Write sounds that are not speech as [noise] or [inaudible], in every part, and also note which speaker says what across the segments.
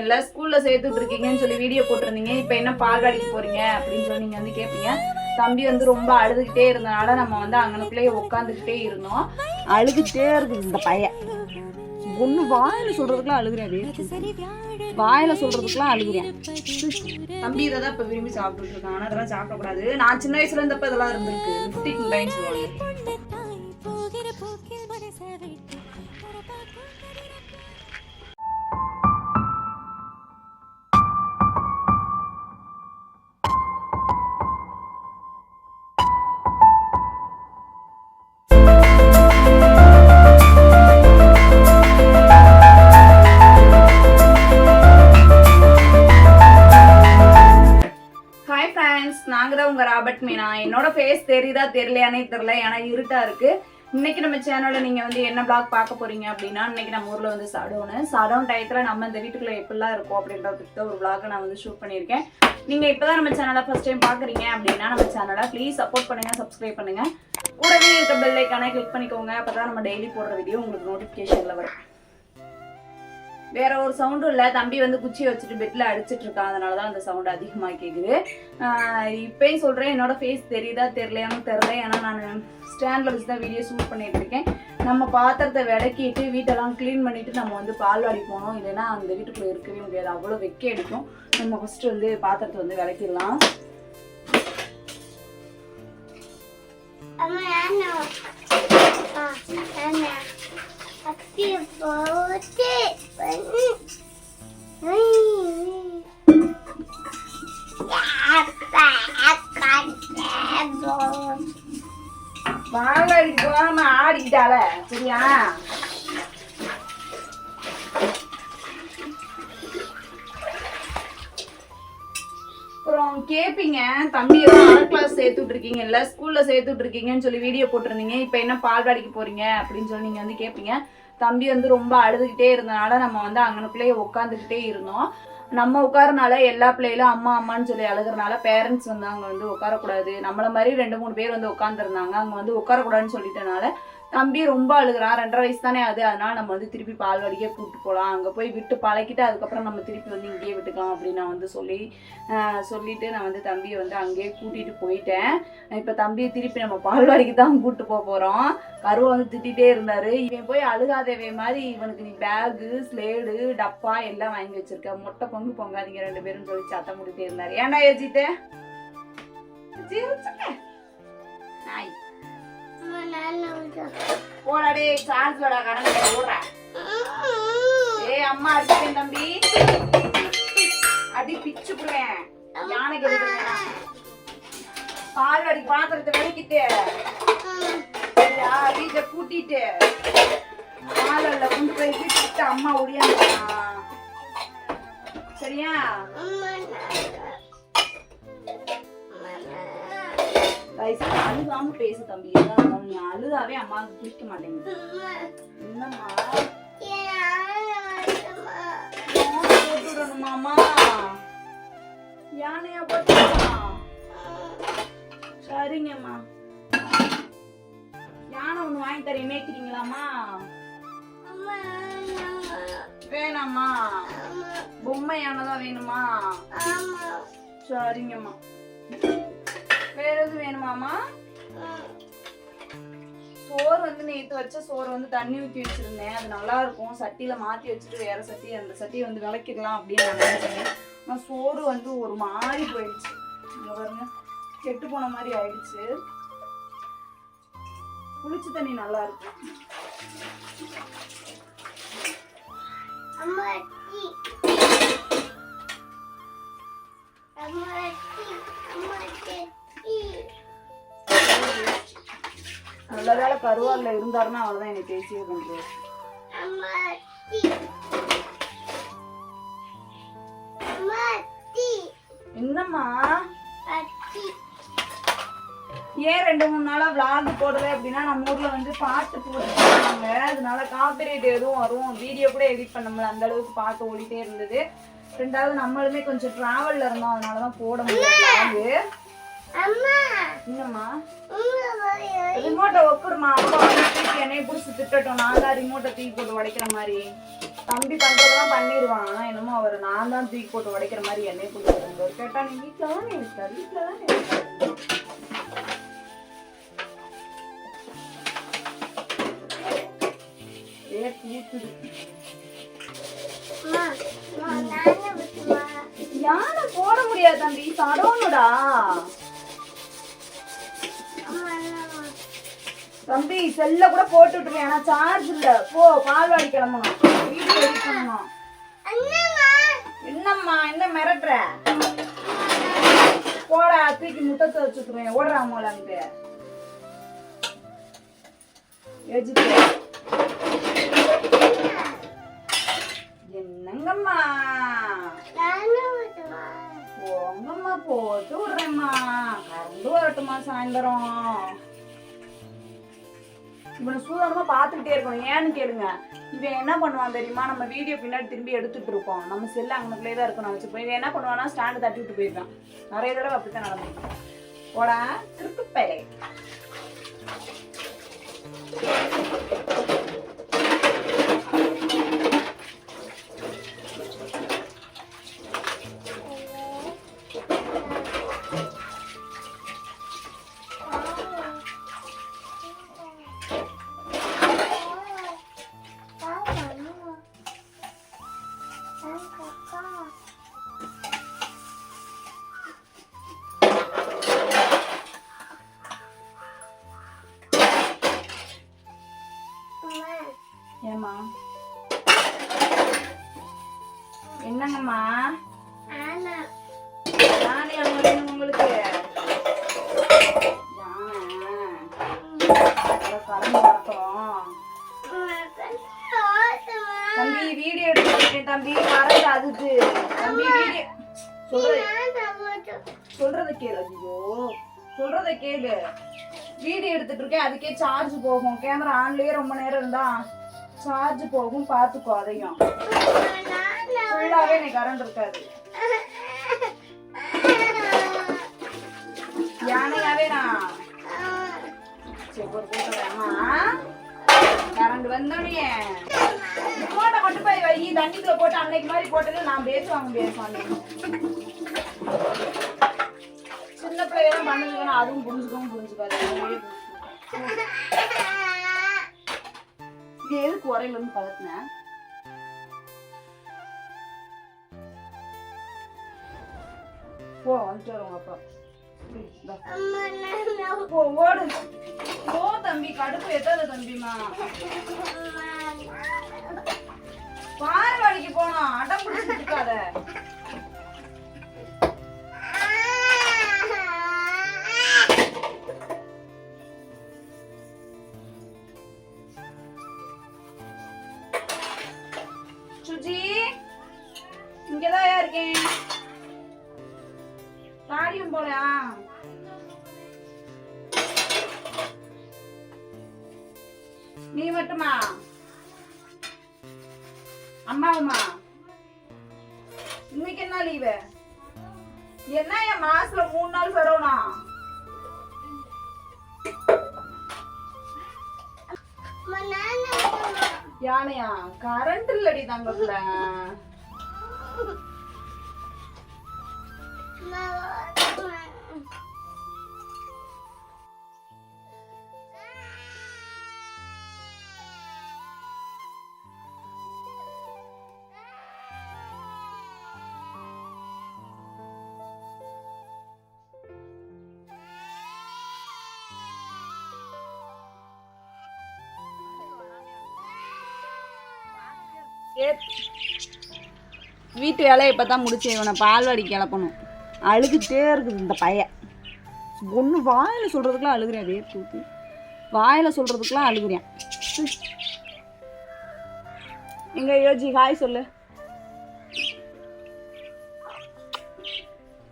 Speaker 1: இல்ல ஸ்கூல்ல சேர்த்துட்டு இருக்கீங்கன்னு சொல்லி வீடியோ போட்டிருந்தீங்க. இப்போ என்ன பால்வாடிக்கு போறீங்க? அப்படின்னு சொல்லி நீங்க வந்து கேட்பீங்க தம்பி வந்து ரொம்ப அழுதுகிட்டே இருந்தனால நம்ம வந்து அங்கனுக்குள்ளேயே உட்காந்துக்கிட்டே இருந்தோம். அழுதுகிட்டே இருக்குது இந்த பையன். ஒண்ணு வாயில சொல்றதுக்குலாம் அழுகுறேன் வாயில சொல்றதுக்குலாம் அழுகுறேன். தம்பி இதை தான் இப்போ விரும்பி சாப்பிட்டுட்டு இருக்கான் ஆனால் அதெல்லாம் சாப்பிடக்கூடாது. நான் சின்ன வயசுல இருந்தப்ப இதெல்லாம் இருந்திருக்கு. லிப்டிக் லைன் சொல்லுவாங்க ஃப்ரெண்ட்ஸ் நாங்கள் தான் உங்கள் ராபர்ட் மீனா. என்னோட ஃபேஸ் தெரியுதா தெரியலையானே தெரியல. ஏன்னா இருட்டா இருக்கு. இன்னைக்கு நம்ம சேனலில் நீங்கள் வந்து என்ன பிளாக் பார்க்க போறீங்க அப்படின்னா இன்னைக்கு நம்ம ஊரில் வந்து சடவுனு சடவுன் டயத்தில் நம்ம இந்த வீட்டுக்குள்ள எப்படிலாம் இருக்கும் அப்படின்றதுக்கு தான் ஒரு பிளாக் நான் வந்து ஷூட் பண்ணியிருக்கேன். நீங்கள் இப்போ தான் நம்ம சேனலை ஃபர்ஸ்ட் டைம் பார்க்குறீங்க அப்படின்னா நம்ம சேனலை ப்ளீஸ் சப்போர்ட் பண்ணுங்கள் சப்ஸ்கிரைப் பண்ணுங்கள் கூடவே இருக்க பெல் ஐக்கானே கிளிக் பண்ணிக்கோங்க. அப்போ தான் நம்ம டெய்லி போடுற வீடியோ உங்களுக்கு நோட்டிஃபிகேஷனில் வரும். வேற ஒரு சவுண்டும் இல்லை. தம்பி வந்து குச்சி வச்சுட்டு பெட்ல அடிச்சிட்டு இருக்கான். அதனால தான் அந்த சவுண்ட் அதிகமாக கேட்குது இப்பயும் சொல்றேன் என்னோட ஃபேஸ் தெரியுதா தெரியலையான்னு தெரியல. ஏன்னா நான் ஸ்டாண்ட்ல வச்சு தான் வீடியோ ஷூட் பண்ணிட்டு இருக்கேன். நம்ம பாத்திரத்தை விளக்கிட்டு வீட்டெல்லாம் க்ளீன் பண்ணிட்டு நம்ம வந்து பால்வாடி போனோம் இல்லைன்னா அந்த வீட்டுக்குள்ள இருக்கவே முடியாது. அவ்வளோ வெக்க எடுக்கும். நம்ம ஃபர்ஸ்ட் வந்து பாத்திரத்தை வந்து விளக்கிடலாம்.
Speaker 2: அம்மா நானோ போட்டு
Speaker 1: போகாம ஆடிக்கிட்டால சரியா? அப்புறம் கேப்பீங்க தம்பி ஆறு அரை கிளாஸ் சேர்த்துட்டு இருக்கீங்கல்ல ஸ்கூல்ல சேர்த்துட்டு இருக்கீங்கன்னு சொல்லி வீடியோ போட்டிருந்தீங்க இப்போ என்ன பால்வாடிக்கு போறீங்க அப்படின்னு சொல்லி நீங்க வந்து கேட்பீங்க தம்பி வந்து ரொம்ப அழுதுகிட்டே இருந்தனால நம்ம வந்து அங்கனுக்குள்ளேயே உட்காந்துக்கிட்டே இருந்தோம். நம்ம உட்காரனால எல்லா பிள்ளைகளும் அம்மா அம்மான்னு சொல்லி அழுகுறனால பேரண்ட்ஸ் வந்து அங்கே வந்து உட்காரக்கூடாது நம்மள மாதிரி ரெண்டு மூணு பேர் வந்து உட்காந்துருந்தாங்க அங்கே வந்து உட்காரக்கூடாதுன்னு சொல்லிட்டனால தம்பி ரொம்ப அழுகுறான். ரெண்டரை வயசு தானே அது அதனால நம்ம வந்து திருப்பி பால்வாடிக்கே கூப்பிட்டு போகலாம் அங்கே போய் விட்டு பழக்கிட்டு அதுக்கப்புறம் நம்ம திருப்பி வந்து இங்கேயே விட்டுக்கலாம் அப்படின்னு நான் வந்து சொல்லி சொல்லிட்டு நான் வந்து தம்பியை வந்து அங்கேயே கூட்டிகிட்டு போயிட்டேன். இப்போ தம்பியை திருப்பி நம்ம பால்வாடிக்கு தான் கூப்பிட்டு போக போகிறோம் கருவை வந்து திட்டிகிட்டே இருந்தார். இவன் போய் அழுகாதவே மாதிரி இவனுக்கு நீ பேகு ஸ்லேடு டப்பா எல்லாம் வாங்கி வச்சிருக்க. மொட்டை பொங்கு பொங்காதீங்க ரெண்டு பேரும் சொல்லி சத்தம் முடிட்டே ஏன்னா ஏன்டா ஏஜிட்டு போடாடே சார்ஜ் வட கரண்ட் ஓடுற. ஏ அம்மா அடிப்பேன் தம்பி. அடி பிச்சு புடுவேன். யானைக்கு எடுக்கிறேன் பால்வாடி பாத்திரத்தை விளக்கிட்டு. வீட்டை கூட்டிட்டு. பாலல்ல கொண்டு போய் வீட்டு அம்மா ஒடியாந்துட்டான் சரியா? தயவுசெய்து அழுகாம பேசு தம்பி. இருந்தாலும் நீ அழுதாவே அம்மாவுக்கு பிடிக்க மாட்டேங்குது. என்னம்மா? போட்டு விடணுமாமா யானையா சரிங்கம்மா. யானை ஒண்ணு வாங்கி தரேன் மேய்க்கிறீங்களாம்மா? வேணாம்மா. பொம்மை யானை தான் வேணுமா சரிங்கம்மா. வேற எதுவும் வேணுமாமா சோறு வந்து நேற்று வச்ச சோறு வந்து தண்ணி ஊற்றி வச்சிருந்தேன். அது நல்லா இருக்கும். சட்டியில மாற்றி வச்சுட்டு வேற சட்டி அந்த சட்டியை வந்து விளக்கிடலாம் அப்படின்னு நான் நினைச்சேன். ஆனால் சோறு வந்து ஒரு மாதிரி போயிடுச்சு. இங்கே பாருங்க. கெட்டு போன மாதிரி ஆயிடுச்சு. குளிச்சு தண்ணி நல்லா இருக்கும்.
Speaker 2: அம்மா அம்மா
Speaker 1: நல்ல வேலை கருவாலில் இருந்தாருன்னா அவ்வளோதான் என்னை பேசியே பண்ணுறது என்னம்மா? ஏன் ரெண்டு மூணு நாளா விளாக் போடல அப்படின்னா நம்ம ஊர்ல வந்து பாட்டு போட்டுருக்காங்க. அதனால காப்பிரைட் எதுவும் வரும். வீடியோ கூட எடிட் பண்ண முடியல. அந்த அளவுக்கு பாட்டு ஓடிட்டே இருந்தது. ரெண்டாவது நம்மளுமே கொஞ்சம் டிராவல்ல இருந்தோம். அதனால தான் போட முடியாது
Speaker 2: அம்மா!
Speaker 1: என்னம்மா? ரிமோட்டை ஒப்புடுமா? அப்பா வந்து தூக்கி என்னைய பிடிச்சி திட்டட்டும். நான் தான் ரிமோட்டை தூக்கி போட்டு உடைக்கிற மாதிரி. தம்பி பண்றதெல்லாம் பண்ணிடுவான் ஆனா என்னமோ அவர் நான் தான் தூக்கி போட்டு உடைக்கிற மாதிரி என்னைய பிடிச்சி கேட்டா நீ வீட்டுல தானே இருக்க? வீட்டுல இருக்க? யானை போட முடியாது தம்பி. சடோனுடா
Speaker 2: அம்மா அம்மா
Speaker 1: தம்பி செல்ல கூட போட்டு விட்டுருவேன் ஆனா சார்ஜ் இல்ல. போ பால்வாடி கிளம்பணும் பண்ணணும்
Speaker 2: அண்ணம்மா.
Speaker 1: என்னம்மா என்ன மிரட்டுற? போடா தூக்கி முட்டத்தை வச்சுட்டுருவேன் ஓடுறா மோல அங்கிட்டு. எஜித்து என்னங்கம்மா? போங்கம்மா போட்டு விடுறேம்மா. கரண்டு வரட்டுமா சாயந்தரம்? இவனை சூதானமா பார்த்துக்கிட்டே இருக்கணும் ஏன்னு கேளுங்க. இவன் என்ன பண்ணுவான் தெரியுமா? நம்ம வீடியோ பின்னாடி திரும்பி எடுத்துட்டு இருக்கோம் நம்ம செல்லு அங்கனக்குள்ளே தான் இருக்கணும். வச்சுப்போம் இவன் என்ன பண்ணுவானா ஸ்டாண்டு தட்டி விட்டு போயிருக்கான் நிறைய தடவை அப்படித்தான் நடந்துருக்கு போடா கிறுக்கு பேரே என்னங்கம்மா? யானை வேணும் உங்களுக்கு. தம்பி வீடியோ எடுத்துருக்கேன் தம்பி. கரண்ட் அதுக்கு தம்பி வீடியோ. சொல்றத கேளு ஐயோ. சொல்றத கேளு. வீடியோ எடுத்துட்டு இருக்கேன் அதுக்கே சார்ஜ் போகும். கேமரா ஆன்லயே ரொம்ப நேரம் இருந்தா. சார்ஜ் போகும் பார்த்துக்கோ அதையும். ஃபுல்லாவே நீ கரண்ட் இருக்காது. யானையாவே நான். சரி ஒரு கூட்டமா கரண்ட் வந்தோடனே. ரிமோட்டை மட்டும் போய் வை தண்ணிக்குள்ள போட்டு அன்னைக்கு மாதிரி போட்டது நான் பேசுவாங்க பேசுவாங்க சின்ன பிள்ளையெல்லாம் பண்ணுதுன்னா அதுவும் புரிஞ்சுக்கவும் புரிஞ்சுக்காது. இது எதுக்கு உரையில இருந்து பழத்தினேன் போ வந்துட்டு வரும் உங்க அப்பா ஓடு. போ தம்பி கடுப்பு எத்தாத தம்பிமா பால்வாடிக்கு போனோம் அடம் பிடிச்சிட்டு போலயா நீ மட்டுமா? அம்மாவுமா? இன்னைக்கு என்ன லீவு என்ன என் மாசத்துல மூணு நாள் சரவணா? யானையா? கரண்ட் இல்லடி தங்கத்துல. வீட்டு வேலையை இப்போ தான் முடிச்சு இவனை பால்வாடி கிளப்பணும். அழுதுகிட்டே இருக்குது இந்த பையன். ஒன்று வாயில் சொல்கிறதுக்குலாம் அழுகிறேன் அதே தூத்து வாயில் சொல்கிறதுக்குலாம் அழுகிறேன். எங்க யோஜி ஹாய் சொல்லு.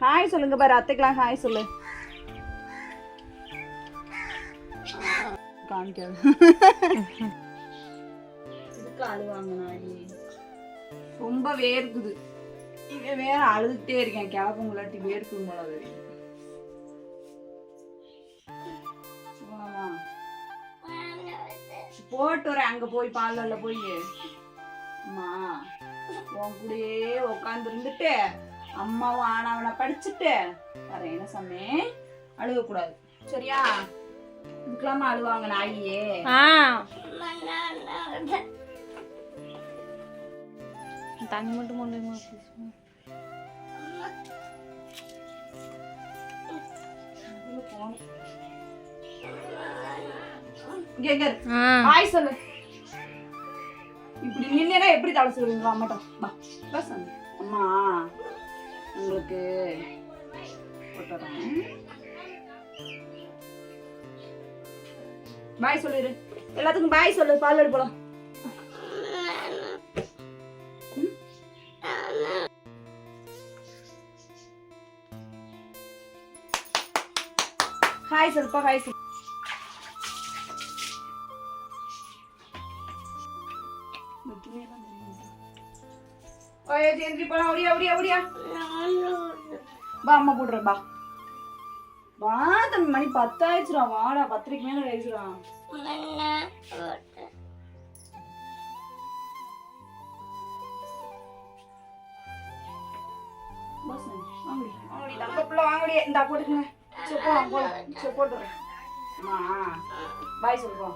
Speaker 1: ஹாய் சொல்லுங்க பாரு அத்தைக்கெலாம் ஹாய் சொல்லு. காமிக்காது. [laughs] எதுக்கு அழுவாங்க நாளி ரொம்ப வேர்க்குது. இவன் வேற அழுதுட்டே இருக்கேன் கிளப்புங்களாட்டி வேர்க்கும் போல அது. போட்டு வரேன் அங்க போய் பால்ல போய். அம்மா உன் கூடயே உட்காந்து இருந்துட்டு அம்மாவும் ஆனாவனை படிச்சுட்டு வரேன் என்ன சமே? அழுகக்கூடாது. சரியா? இதுக்கெல்லாமா அழுவாங்க நாயே
Speaker 2: ஆஹ்
Speaker 3: தண்ணி மட்டும் கொண்டு
Speaker 1: ஹாய் சொல்லு. இப்படி நின்னா எப்படி தலை சொல்லுவீங்களா அம்மாட்ட பா பா சாமி அம்மா உங்களுக்கு பாய் சொல்லிடு எல்லாத்துக்கும் பாய் சொல்லு. பால் எடு போலாம் ஹாய் சொல்லுப்பா ஹாய் சொல்லு ஓய் போலாம். ஓடியா பா அம்மா போடுறேன் பா வா தம்பி மணி பத்தாயிடுச்சுடா. வாடா பத்திரிக்கு மேல ஆயிடுச்சுடா. வாங்கடி வாங்கடி இந்தா போட்டுக்கங்க. சரி போலாம் போலாம் சரி போட்டுறேன் அம்மா பாய் சொல்லுப்பா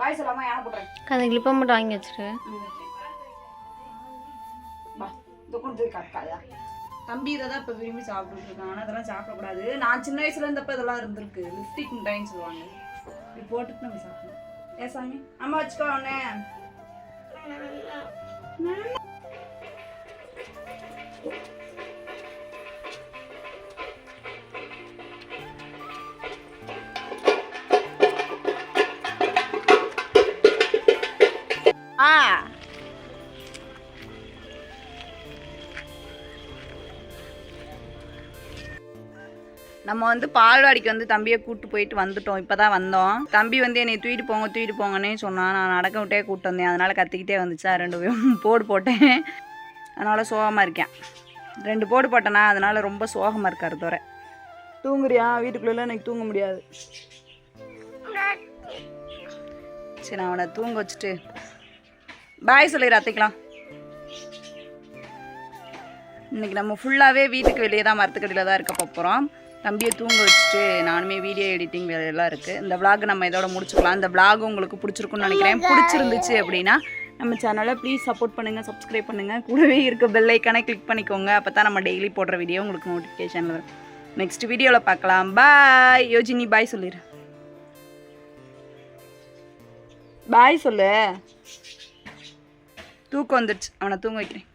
Speaker 1: பாய் சொல்லாமா யானை போட்டுறேன்
Speaker 3: அந்த கிளிப்பை மட்டும் வாங்கி வச்சிரு.
Speaker 1: பா இந்த கட்டாயா தம்பி இதை தான் இப்போ விரும்பி சாப்பிட்டுட்டு இருக்கான். ஆனால் அதெல்லாம் சாப்பிடக்கூடாது. நான் சின்ன வயசுல இருந்தப்ப இதெல்லாம் இருந்திருக்கு. லிப்டிக் மிட்டாயின்னு சொல்லுவாங்க. இப்படி போட்டுட்டு நம்ம சாப்பிடணும் ஏ சாமி? அம்மா வச்சுக்கோ ஒண்ணே ஆ நம்ம வந்து பால்வாடிக்கு வந்து தம்பியை கூப்பிட்டு போயிட்டு வந்துட்டோம். இப்போ தான் வந்தோம். தம்பி வந்து என்னை தூக்கிட்டு போங்க தூக்கிட்டு போங்கன்னே சொன்னான் நான் நடக்க விட்டே கூப்பிட்டு வந்தேன். அதனால் கத்திக்கிட்டே வந்துச்சா ரெண்டு போடு போட்டேன். அதனால் சோகமாக இருக்கேன். ரெண்டு போடு போட்டேனா அதனால் ரொம்ப சோகமாக இருக்கார் தோற. தூங்குறியா? வீட்டுக்குள்ளே எனக்கு தூங்க முடியாது. சரி நான் அவனை தூங்க வச்சுட்டு பாய் சொல்லிடுற அத்தைக்கலாம் இன்னைக்கு நம்ம ஃபுல்லாகவே வீட்டுக்கு வெளியே தான் மரத்துக்கடியில் தான் இருக்க போகிறோம் தம்பியை தூங்க வச்சுட்டு நானுமே வீடியோ எடிட்டிங் வேலையெல்லாம் இருக்குது இந்த vlog நம்ம இதோட முடிச்சுக்கலாம். இந்த vlog உங்களுக்கு பிடிச்சிருக்குன்னு நினைக்கிறேன். பிடிச்சிருந்துச்சு அப்படின்னா நம்ம சேனலை ப்ளீஸ் சப்போர்ட் பண்ணுங்கள் சப்ஸ்கிரைப் பண்ணுங்கள் கூடவே இருக்க பெல் ஐக்கானை கிளிக் பண்ணிக்கோங்க. அப்போ தான் நம்ம டெய்லி போடுற வீடியோ உங்களுக்கு நோட்டிஃபிகேஷனில் வரும். நெக்ஸ்ட் வீடியோவில் பார்க்கலாம். பாய் யோஜினி பாய் சொல்லிடு பாய் சொல்லு. தூக்கம் வந்துடுச்சு அவனை தூங்க வைக்கிறேன்.